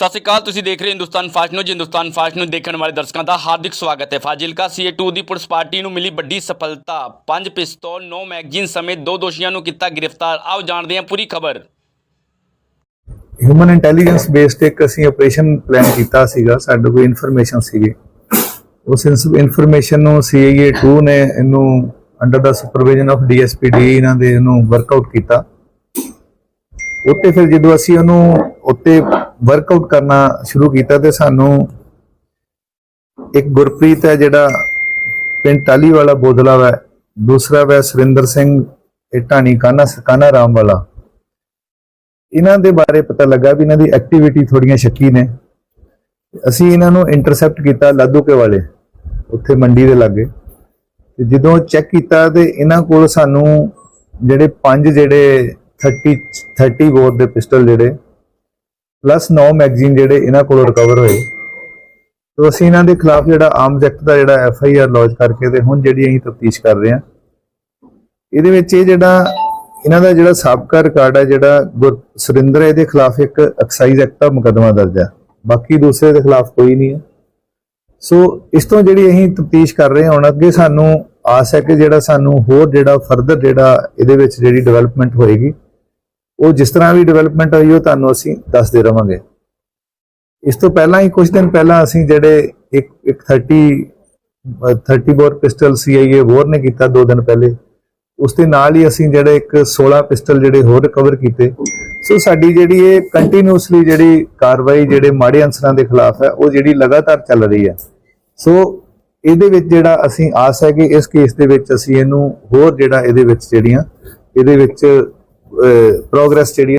ਸਤਿ ਸ਼੍ਰੀ ਅਕਾਲ, ਤੁਸੀਂ ਦੇਖ ਰਹੇ ਹੋ Hindustan fast news. Hindustan fast news ਦੇਖਣ ਵਾਲੇ ਦਰਸ਼ਕਾਂ ਦਾ ਹਾਰਦਿਕ ਸਵਾਗਤ ਹੈ। ਫਾਜ਼ਿਲਕਾ ਸੀਏ2 ਦੀ ਪੁਲਿਸ ਪਾਰਟੀ ਨੂੰ ਮਿਲੀ ਵੱਡੀ ਸਫਲਤਾ। ਪੰਜ ਪਿਸਤੌਲ 9 ਮੈਗਜ਼ੀਨ ਸਮੇਤ ਦੋ ਦੋਸ਼ੀਆਂ ਨੂੰ ਕੀਤਾ ਗ੍ਰਿਫਤਾਰ। ਆਓ ਜਾਣਦੇ ਹਾਂ ਪੂਰੀ ਖਬਰ। ਹਿਊਮਨ ਇੰਟੈਲੀਜੈਂਸ ਬੇਸਡ ਇੱਕ ਅਸੀਂ ਆਪਰੇਸ਼ਨ ਪਲਾਨ ਕੀਤਾ ਸੀਗਾ। ਸਾਡੇ ਕੋਲ ਇਨਫੋਰਮੇਸ਼ਨ ਸੀਗੀ। ਉਸ ਇਨਫੋਰਮੇਸ਼ਨ ਨੂੰ ਸੀਆਈਏ 2 ਨੇ ਇਹਨੂੰ ਅੰਡਰ ਦਾ ਸੁਪਰਵਿਜ਼ਨ ਆਫ ਡੀਐਸਪੀਡੀ ਇਹਨਾਂ ਦੇ ਇਹਨੂੰ ਵਰਕਆਊਟ ਕੀਤਾ। ਉੱਤੇ ਫਿਰ ਜਦੋਂ ਅਸੀਂ ਉਹਨੂੰ ਉੱਤੇ ਵਰਕਆਊਟ ਕਰਨਾ ਸ਼ੁਰੂ ਕੀਤਾ ਤੇ ਸਾਨੂੰ ਇੱਕ ਗੁਰਪ੍ਰੀਤ ਹੈ ਜਿਹੜਾ ਪਿੰਡ ਟਾਲੀ ਵਾਲਾ ਬੋਦਲਾ ਵਾ, ਦੂਸਰਾ ਵਾ ਸੁਰਿੰਦਰ ਸਿੰਘ, ਇਹ ਢਾਣੀ ਕਾਨਾ ਕਾਨਾ ਰਾਮ ਵਾਲਾ। ਇਹਨਾਂ ਦੇ ਬਾਰੇ ਪਤਾ ਲੱਗਾ ਵੀ ਇਹਨਾਂ ਦੀ ਐਕਟੀਵਿਟੀ ਥੋੜੀਆਂ ਸ਼ੱਕੀ ਨੇ। ਅਸੀਂ ਇਹਨਾਂ ਨੂੰ ਇੰਟਰਸੈਪਟ ਕੀਤਾ ਲਾਦੂਕੇ ਵਾਲੇ, ਉੱਥੇ ਮੰਡੀ ਦੇ ਲਾਗੇ। ਤੇ ਜਦੋਂ ਚੈੱਕ ਕੀਤਾ ਤੇ ਇਹਨਾਂ ਕੋਲ ਸਾਨੂੰ ਜਿਹੜੇ ਪੰਜ ਜਿਹੜੇ 30 30 ਬੋਰ ਦੇ ਪਿਸਟਲ ਜਿਹੜੇ ਪਲੱਸ 9 ਮੈਗਜ਼ੀਨ ਜਿਹੜੇ ਇਹਨਾਂ ਕੋਲੋਂ ਰਿਕਵਰ ਹੋਏ, ਤੋਂ ਅਸੀਂ ਇਹਨਾਂ ਦੇ ਖਿਲਾਫ ਜਿਹੜਾ ਆਰਮਸ ਐਕਟ ਦਾ ਜਿਹੜਾ ਐਫ ਆਈ ਆਰ ਲੌਂਚ ਕਰਕੇ ਤੇ ਹੁਣ ਜਿਹੜੀ ਅਸੀਂ ਤਫਤੀਸ਼ ਕਰ ਰਹੇ ਹਾਂ, ਇਹਦੇ ਵਿੱਚ ਇਹ ਜਿਹੜਾ ਇਹਨਾਂ ਦਾ ਜਿਹੜਾ ਸਾਬਕਾ ਰਿਕਾਰਡ ਹੈ, ਜਿਹੜਾ ਗੁਰ- ਸੁਰਿੰਦਰ ਇਹਦੇ ਖਿਲਾਫ ਇੱਕ ਐਕਸਾਈਜ਼ ਐਕਟ ਦਾ ਮੁਕੱਦਮਾ ਦਰਜ ਹੈ। ਬਾਕੀ ਦੂਸਰੇ ਦੇ ਖਿਲਾਫ ਕੋਈ ਨਹੀਂ ਹੈ। ਸੋ ਇਸ ਤੋਂ ਜਿਹੜੀ ਅਸੀਂ ਤਫਤੀਸ਼ ਕਰ ਰਹੇ ਹਾਂ, ਹੁਣ ਅੱਗੇ ਸਾਨੂੰ ਆਸ ਹੈ ਕਿ ਜਿਹੜਾ ਸਾਨੂੰ ਹੋਰ ਜਿਹੜਾ ਫਰਦਰ ਜਿਹੜਾ ਇਹਦੇ ਵਿੱਚ ਜਿਹੜੀ ਡਿਵੈਲਪਮੈਂਟ ਹੋਏਗੀ ਉਹ ਜਿਸ ਤਰ੍ਹਾਂ ਵੀ ਡਿਵੈਲਪਮੈਂਟ ਹੋਈ ਉਹ ਤੁਹਾਨੂੰ ਅਸੀਂ ਦੱਸਦੇ ਰਵਾਂਗੇ। ਇਸ ਤੋਂ ਪਹਿਲਾਂ ਹੀ ਕੁਝ ਦਿਨ ਪਹਿਲਾਂ ਅਸੀਂ ਜਿਹੜੇ ਇੱਕ ਇੱਕ 30 ਅ, 30 ਬੋਰ ਪਿਸਟਲ ਸੀਆਈਏ ਵੋਰ ਨੇ ਕੀਤਾ ਦੋ ਦਿਨ ਪਹਿਲੇ। ਉਸ ਦੇ ਨਾਲ ਹੀ ਅਸੀਂ ਜਿਹੜੇ ਇੱਕ 16 ਪਿਸਟਲ ਜਿਹੜੇ ਹੋਰ ਰਿਕਵਰ ਕੀਤੇ। ਸੋ ਸਾਡੀ ਜਿਹੜੀ ਇਹ ਕੰਟੀਨਿਊਸਲੀ ਜਿਹੜੀ ਕਾਰਵਾਈ ਜਿਹੜੇ ਮਾੜੇ ਅਨਸਰਾਂ ਦੇ ਖਿਲਾਫ ਹੈ ਉਹ ਜਿਹੜੀ ਲਗਾਤਾਰ ਚੱਲ ਰਹੀ ਹੈ। ਸੋ ਇਹਦੇ ਵਿੱਚ ਜਿਹੜਾ ਅਸੀਂ ਆਸ ਹੈ ਕਿ ਇਸ ਕੇਸ ਦੇ ਵਿੱਚ ਅਸੀਂ ਇਹਨੂੰ ਹੋਰ ਜਿਹੜਾ ਇਹਦੇ ਵਿੱਚ ਜਿਹੜੀਆਂ ਇਹਦੇ ਵਿੱਚ ਪ੍ਰੋਗਰੈਸ ਜਿਹੜੀ